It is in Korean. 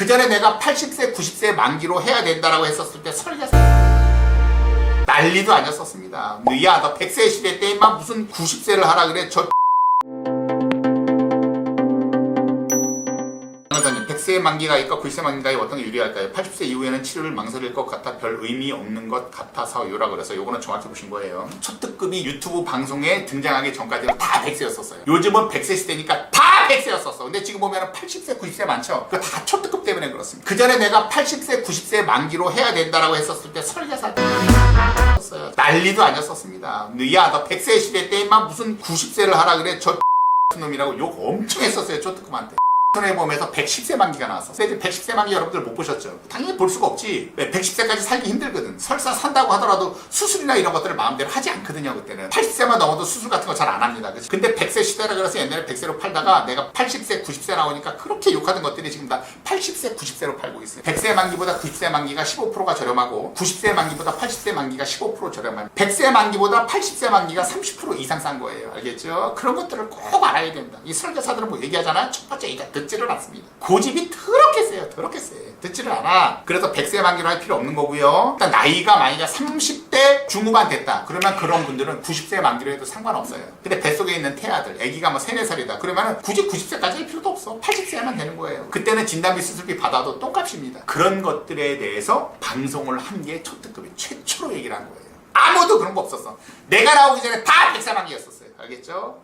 그 전에 내가 80세, 90세 만기로 해야 된다라고 했었을 때 설계 난리도 아니었었습니다. 야, 너 100세 시대 때만 무슨 90세를 하라 그래? 저 변호사님, 100세 만기가 있고 90세 만기가 어떤 게 유리할까요? 80세 이후에는 치료를 망설일 것 같아 별 의미 없는 것 같아서요라 그래서 요거는 정확히 보신 거예요. 첫 특급이 유튜브 방송에 등장하기 전까지는 다 100세였었어요. 요즘은 100세 시대니까 다 100세였었어. 근데 지금 보면 80세, 90세 많죠? 그거 다 초특급 때문에 그렇습니다. 그 전에 내가 80세, 90세 만기로 해야 된다라고 했었을 때 설계사 난리도 아니었었습니다. 야, 너 100세 시대 때만 무슨 90세를 하라 그래? 저 놈이라고 욕 엄청 했었어요. 초특급한테. 손해보험에서 110세 만기가 나왔어. 근데 110세 만기 여러분들 못 보셨죠? 당연히 볼 수가 없지. 왜 110세까지 살기 힘들거든. 설사 산다고 하더라도 수술이나 이런 것들을 마음대로 하지 않거든요, 그때는. 80세만 넘어도 수술 같은 거 잘 안 합니다. 그치? 근데 100세 시대라 그래서 옛날에 100세로 팔다가 내가 80세, 90세 나오니까 그렇게 욕하던 것들이 지금 다 80세, 90세로 팔고 있어요. 100세 만기보다 90세 만기가 15%가 저렴하고 90세 만기보다 80세 만기가 15% 저렴한 100세 만기보다 80세 만기가 30% 이상 싼 거예요. 알겠죠? 그런 것들을 꼭 알아야 된다. 이 설계사들은 뭐 얘기하잖아. 첫 번째 얘기가 듣지를 않습니다. 고집이 더럽게 세요. 더럽게 세. 듣지를 않아. 그래서 100세 만기로 할 필요 없는 거고요. 일단 나이가 만약에 30대 중후반 됐다. 그러면 그런 분들은 90세 만기로 해도 상관없어요. 근데 뱃속에 있는 태아들, 아기가 뭐 3, 4살이다. 그러면 굳이 90세까지 할 필요도 없어. 80세만 되는 거예요. 그때는 진단비 수술비 받아도 똥값입니다. 그런 것들에 대해서 방송을 한 게 초특급이 최초로 얘기를 한 거예요. 아무도 그런 거 없었어. 내가 나오기 전에 다 100세 만기였었어요. 알겠죠?